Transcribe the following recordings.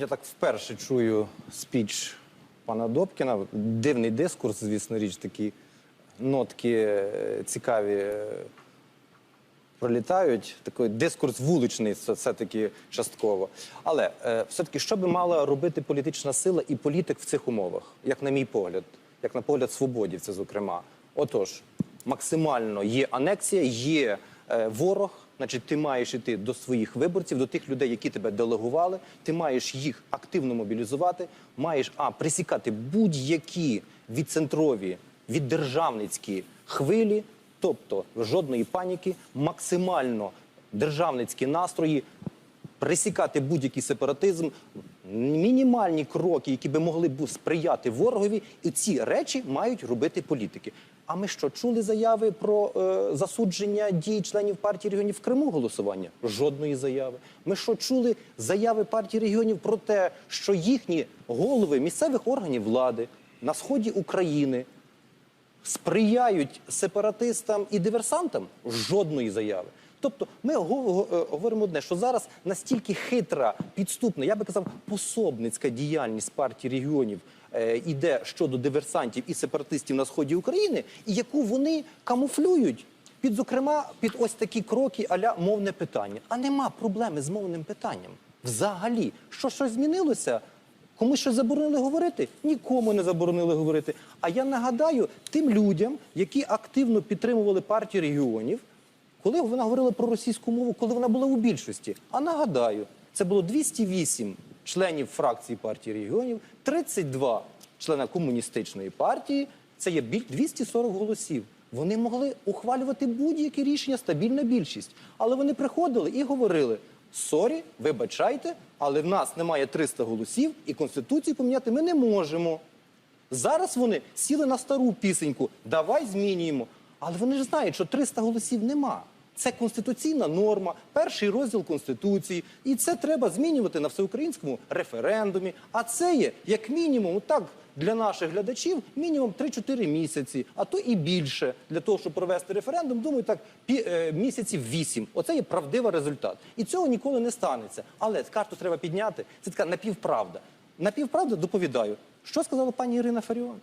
Я так вперше чую спіч пана Добкіна. Дивний дискурс, звісно, річ, такі нотки е, цікаві е, пролітають. Такий дискурс вуличний, це все-таки частково. Але е, все-таки, що би мала робити політична сила і політик в цих умовах, як на мій погляд, як на погляд свободівця, зокрема. Отож, максимально є анексія, є ворог. Значить, ти маєш іти до своїх виборців, до тих людей, які тебе делегували. Ти маєш їх активно мобілізувати. Маєш а присікати будь-які відцентрові, віддержавницькі хвилі, тобто жодної паніки, максимально державницькі настрої, присікати будь-який сепаратизм, мінімальні кроки, які би могли б сприяти ворогові, і ці речі мають робити політики. А ми що чули заяви про е, засудження дій членів партії регіонів в Криму голосування? Жодної заяви. Ми що чули заяви партії регіонів про те, що їхні голови місцевих органів влади на сході України сприяють сепаратистам і диверсантам? Жодної заяви. Тобто ми е, говоримо одне, що зараз настільки хитра, підступна, я би казав, пособницька діяльність партії регіонів е, іде щодо диверсантів і сепаратистів на сході України, і яку вони камуфлюють під, зокрема, під ось такі кроки аля мовне питання. А нема проблеми з мовним питанням. Взагалі, що щось змінилося? Комусь щось заборонили говорити? Нікому не заборонили говорити. А я нагадаю тим людям, які активно підтримували партію регіонів, коли вона говорила про російську мову, коли вона була у більшості. А нагадаю, це було 208 членів фракції партії регіонів, 32 члена комуністичної партії. Це є 240 голосів. Вони могли ухвалювати будь-які рішення, стабільна більшість. Але вони приходили і говорили: сорі, вибачайте, але в нас немає 300 голосів, і конституцію поміняти ми не можемо. Зараз вони сіли на стару пісеньку, давай змінюємо. Але вони ж знають, що 300 голосів нема. Це конституційна норма, перший розділ Конституції. І це треба змінювати на всеукраїнському референдумі. А це є, як мінімум, так для наших глядачів, мінімум 3-4 місяці, а то і більше для того, щоб провести референдум. Думаю, так пі, е, місяців 8. Оце є правдивий результат. І цього ніколи не станеться. Але карту треба підняти. Це така напівправда. Напівправда доповідаю. Що сказала пані Ірина Фаріон?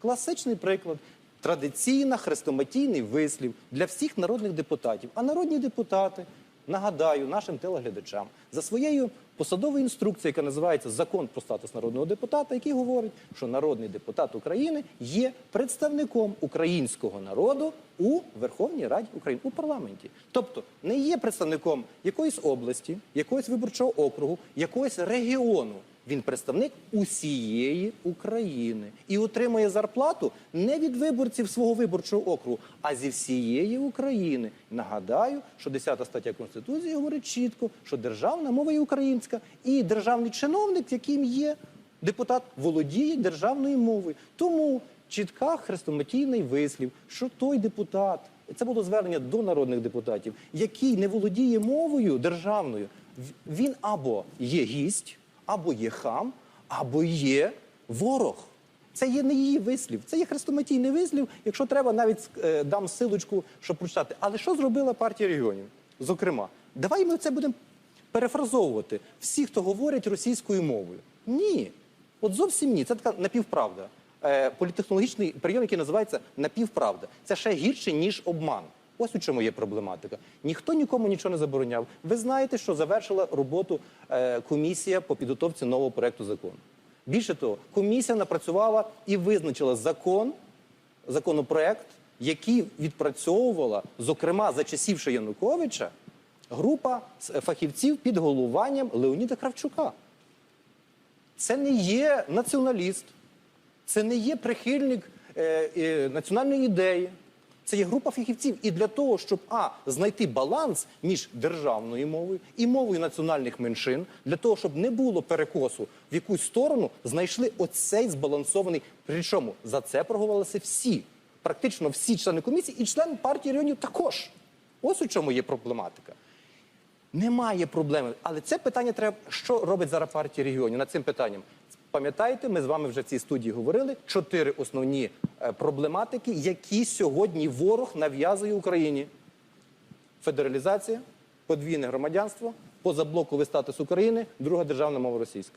Класичний приклад. Традиційна хрестоматійний вислів для всіх народних депутатів. А народні депутати, нагадаю нашим телеглядачам, за своєю посадовою інструкцією, яка називається Закон про статус народного депутата, який говорить, що народний депутат України є представником українського народу у Верховній Раді України у парламенті. Тобто не є представником якоїсь області, якогось виборчого округу, якогось регіону. Він представник усієї України і отримує зарплату не від виборців свого виборчого округу, а зі всієї України. Нагадаю, що 10 стаття Конституції говорить чітко, що державна мова є українська, і державний чиновник, яким є депутат, володіє державною мовою. Тому чітка хрестоматійний вислів, що той депутат, це було звернення до народних депутатів, який не володіє мовою державною, він або є гість або є хам, або є ворог. Це є не її вислів, це є хрестоматійний вислів. Якщо треба, навіть е, дам силочку, щоб прочитати. Але що зробила партія регіонів? Зокрема, давай ми це будемо перефразовувати. Всі, хто говорять російською мовою. Ні. От зовсім ні. Це така напівправда. Е, політехнологічний прийом, який називається напівправда. Це ще гірше, ніж обман. Ось у чому є проблематика. Ніхто нікому нічого не забороняв. Ви знаєте, що завершила роботу е, комісія по підготовці нового проекту закону. Більше того, комісія напрацювала і визначила закон, законопроект, який відпрацьовувала, зокрема за часів ще Януковича, група фахівців під головуванням Леоніда Кравчука. Це не є націоналіст, це не є прихильник е, е, національної ідеї. Це є група фахівців. І для того, щоб а знайти баланс між державною мовою і мовою національних меншин, для того, щоб не було перекосу в якусь сторону, знайшли оцей збалансований. Причому за це проголосувалися всі, практично всі члени комісії і член партії регіонів також. Ось у чому є проблематика. Немає проблеми. Але це питання треба. Що робить зараз партія регіонів над цим питанням? Пам'ятаєте, ми з вами вже в цій студії говорили чотири основні е, проблематики, які сьогодні ворог нав'язує Україні: федералізація, подвійне громадянство, позаблоковий статус України, друга державна мова російська.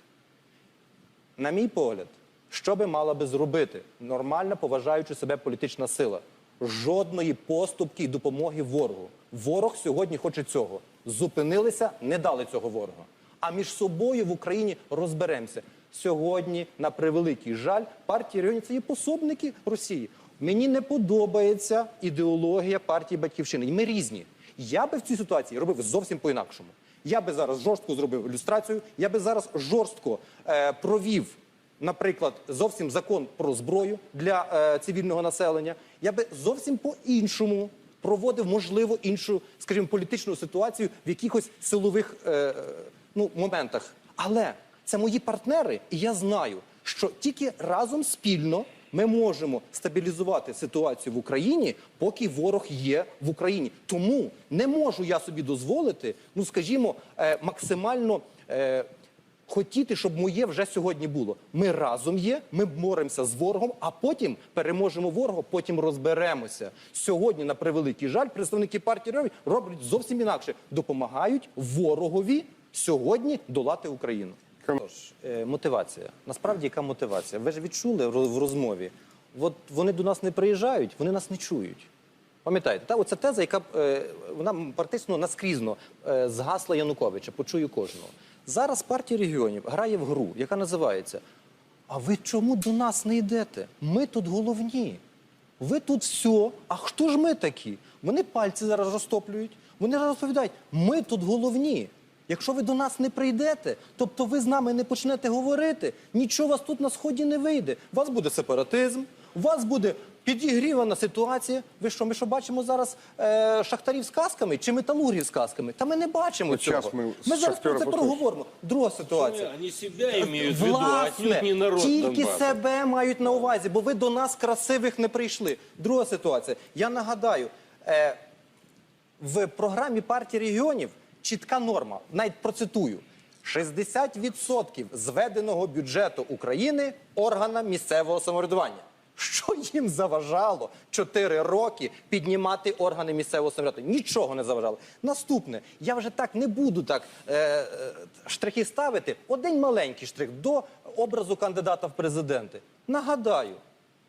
на мій погляд, що би мала би зробити нормальна, поважаючи себе політична сила? Жодної поступки і допомоги ворогу. Ворог сьогодні хоче цього. Зупинилися, не дали цього ворога. А між собою в Україні розберемося. Сьогодні, на превеликий жаль, партії регіонів це є пособники Росії. Мені не подобається ідеологія партії Батьківщини. Ми різні. Я би в цій ситуації робив зовсім по-інакшому. Я би зараз жорстко зробив ілюстрацію, я би зараз жорстко е, провів, наприклад, зовсім закон про зброю для е, цивільного населення. Я би зовсім по-іншому проводив, можливо, іншу, скажімо, політичну ситуацію в якихось силових е, ну, моментах. Але це мої партнери, і я знаю, що тільки разом спільно ми можемо стабілізувати ситуацію в Україні, поки ворог є в Україні. Тому не можу я собі дозволити, ну скажімо, е, максимально. Е, Хотіти, щоб моє вже сьогодні було. Ми разом є, ми боремося з ворогом, а потім переможемо ворога, потім розберемося. Сьогодні, на превеликий жаль, представники партії роблять зовсім інакше. Допомагають ворогові сьогодні долати Україну. Тож, е, мотивація. Насправді, яка мотивація? Ви ж відчули в розмові. От вони до нас не приїжджають, вони нас не чують. Пам'ятаєте, та оця теза, яка е, вона практично наскрізно е, з гасла Януковича, почую кожного. Зараз партія регіонів грає в гру, яка називається А ви чому до нас не йдете? Ми тут головні. Ви тут все. А хто ж ми такі? Вони пальці зараз розтоплюють. Вони розповідають, ми тут головні. Якщо ви до нас не прийдете, тобто ви з нами не почнете говорити, нічого у вас тут на сході не вийде. У вас буде сепаратизм, у вас буде підігрівана ситуація. Ви що, ми що бачимо зараз е, шахтарів з касками чи металургів з касками? Та ми не бачимо цього. ми ми зараз про це проговоримо. Друга ситуація. Они себя имеют в виду, Власне, не народ тільки Донбасса. себе мають на увазі, бо ви до нас красивих не прийшли. Друга ситуація. Я нагадаю, е, в програмі партії регіонів чітка норма, навіть процитую. 60% зведеного бюджету України органам місцевого самоврядування. Що їм заважало 4 роки піднімати органи місцевого самоврядування? Нічого не заважало. Наступне, я вже так не буду так е, е, штрихи ставити. Один маленький штрих до образу кандидата в президенти. Нагадаю,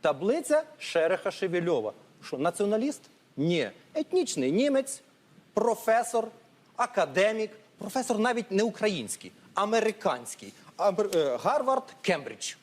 таблиця Шереха Шевельова. Що, націоналіст? Ні. Етнічний німець, професор, академік, професор навіть не український, американський, Амер- е, Гарвард, Кембридж,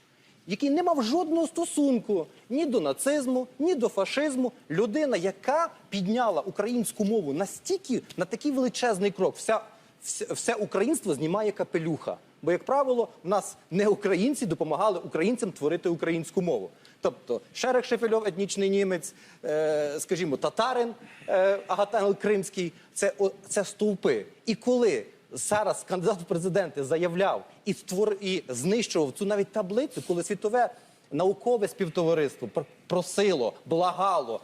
який не мав жодного стосунку ні до нацизму, ні до фашизму. Людина, яка підняла українську мову настільки на такий величезний крок, вся, вся, все українство знімає капелюха. Бо, як правило, в нас не українці допомагали українцям творити українську мову. Тобто Шерех Шефельов, етнічний німець, е, скажімо, татарин е, Агатан Кримський це, о, це стовпи. І коли зараз кандидат в президенти заявляв і створ і знищував цю навіть таблицю, коли світове наукове співтовариство пр- просило, благало,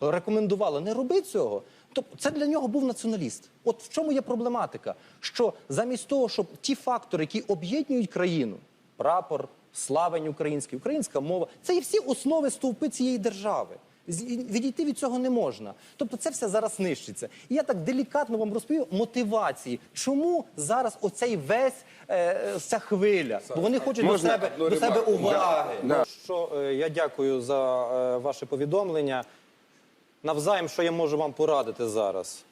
рекомендувало не роби цього. Тобто це для нього був націоналіст. От в чому є проблематика? Що замість того, щоб ті фактори, які об'єднують країну, прапор, славень український, українська мова, це і всі основи стовпи цієї держави. Відійти від цього не можна. Тобто це все зараз нищиться. І я так делікатно вам розповів мотивації, чому зараз оцей весь е, ця хвиля, бо вони хочуть Можна до себе до себе уваги. Да, да. Що е, я дякую за е, ваше повідомлення. Навзаєм, що я можу вам порадити зараз.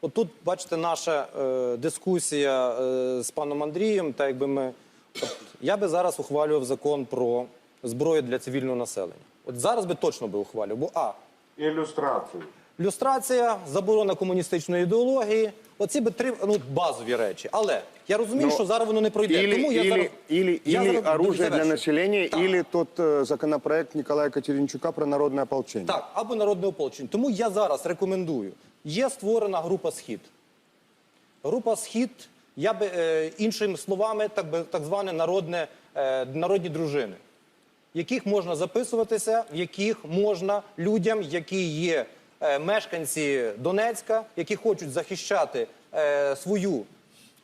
От тут, бачите, наша е, дискусія е, з паном Андрієм, так якби ми. От, я би зараз ухвалював закон про зброю для цивільного населення. От зараз би точно би ухвалював, бо А. Ілюстрацію. Люстрація, заборона комуністичної ідеології. Оці би три ну, базові речі. Але я розумію, Ну, що зараз воно не пройде. Или, Тому я или, зараз, или, я или зараз оружие для завершу. населения, Так. или тот э, законопроект Николая Катеринчука про народное ополчение. Так, або народне ополчення. Тому я зараз рекомендую. Є створена група Схід. Група Схід, я би е, іншими словами, так би так зване народне, е, народні дружини, в яких можна записуватися, в яких можна людям, які є е, мешканці Донецька, які хочуть захищати е, свою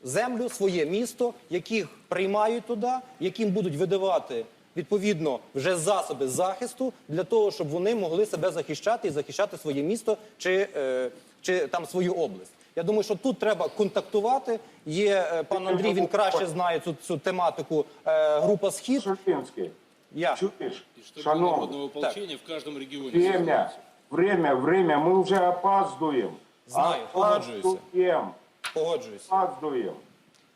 землю, своє місто, яких приймають туди, яким будуть видавати відповідно вже засоби захисту для того, щоб вони могли себе захищати і захищати своє місто чи, е, чи там свою область. Я думаю, що тут треба контактувати. Є е, пан Андрій, він краще знає цю, цю тематику. Е, група схід. Шерпинский, Я чуешь? И чтобы Шановный, народного ополчения в каждом регионе. время, время, время, мы уже опаздываем. Знаю, погоджуюся. Опаздываем, погоджуюся. опаздываем.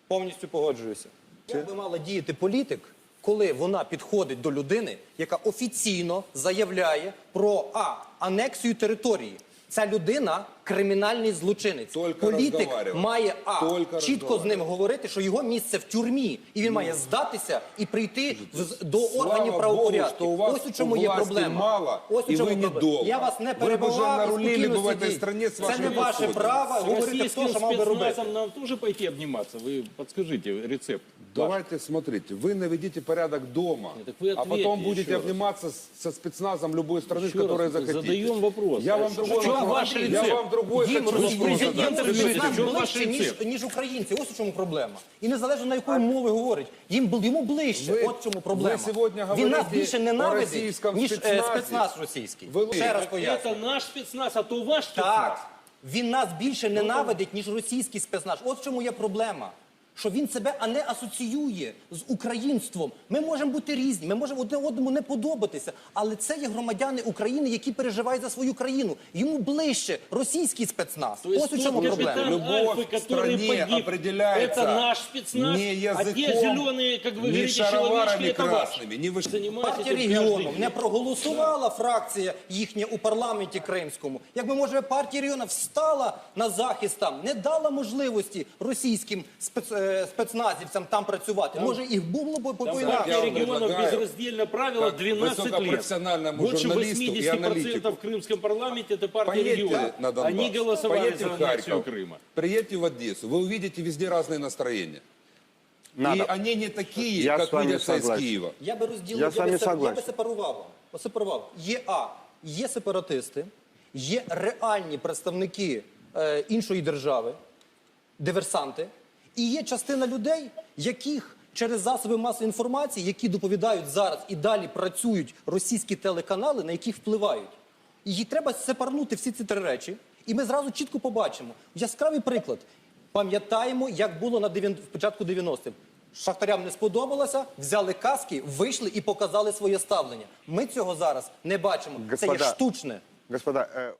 Повністю погоджуюся. Як би мала діяти політик, коли вона підходить до людини, яка офіційно заявляє про а анексію території? Ця людина кримінальний злочинець. Тільки Політик розговарювати. має а Тільки чітко з ним говорити, що його місце в тюрмі, і він має здатися і прийти в- до органів Богу, правопорядку. що у вас Ось у чому є власті проблема. мало, Ось у і чому ви проблема. недовго. Я вас не Ви б перебував уже і нарулили спокійно б в этой сидіть. стране з Це вашими не ваше підходами. право С говорити, хто российским що мав би робити. спецназом нам тоже пойти обниматься? Вы подскажите рецепт. ваш. Давайте смотрите, вы наведите порядок дома, Нет, так вы а потом ответьте будете еще раз. обниматься с- со спецназом любой страны, Еще с которой раз захотите. задаем вопрос. Я вам В другой чем вопрос. ваш Я рецепт? вам другой Їм президент ближче, ніж, ніж українці. Ось у чому проблема. І незалежно на якої мови говорить, їм йому ближче. Ви- От чому проблема. ви сьогодні Він нас більше ненавидить, ніж е, спецназ російський. Ви- Ще раз Это Це наш спецназ, а то ваш спецназ. Так, він нас більше ненавидить, ніж російський спецназ. От в чому є проблема Що він себе а не асоціює з українством. Ми можемо бути різні, ми можемо одне одному не подобатися, але це є громадяни України, які переживають за свою країну. Йому ближче російський спецназ. То есть Ось у тот чому проблема. капитан Любовь Альфы, к который стране погиб, определяется это наш спецназ, не а те языком, зеленые, как вы не говорите, шароварами человечки, это ваш. красными, не вы... Занимаетесь Партія этим регіону каждый не день. проголосувала фракція їхня у парламенті кримському. Якби може партія регіону встала на захист там, не дала можливості російським спец, е, спецназівцям там працювати. Може їх було б по Там по-інакшому. партия вам регионов предлагаю, безраздельно правило как 12 лет. высокопрофессиональному Больше журналисту и 80% аналитику. в крымском парламенте это партия Поедьте регионов. на Донбасс, Они голосовали поедьте за в аннексию Харьков, Крыма. приедьте в Одессу, вы увидите везде разные настроения. Надо. И они не такие, Я как с вами видятся из согласен. Киева. Я би розділив, Я я, з вами би, се- я согласен. би сепарував. вам. Посепарував. Є А, є сепаратисти, є реальні представники е, іншої держави, диверсанти, і є частина людей, яких через засоби масової інформації, які доповідають зараз і далі працюють російські телеканали, на яких впливають. І треба сепарнути всі ці три речі, і ми зразу чітко побачимо. Яскравий приклад. Пам'ятаємо, як було на дев'ян- в початку 90-х. Шахтарям не сподобалося, взяли каски, вийшли і показали своє ставлення. Ми цього зараз не бачимо. Це є штучне. Господа, э,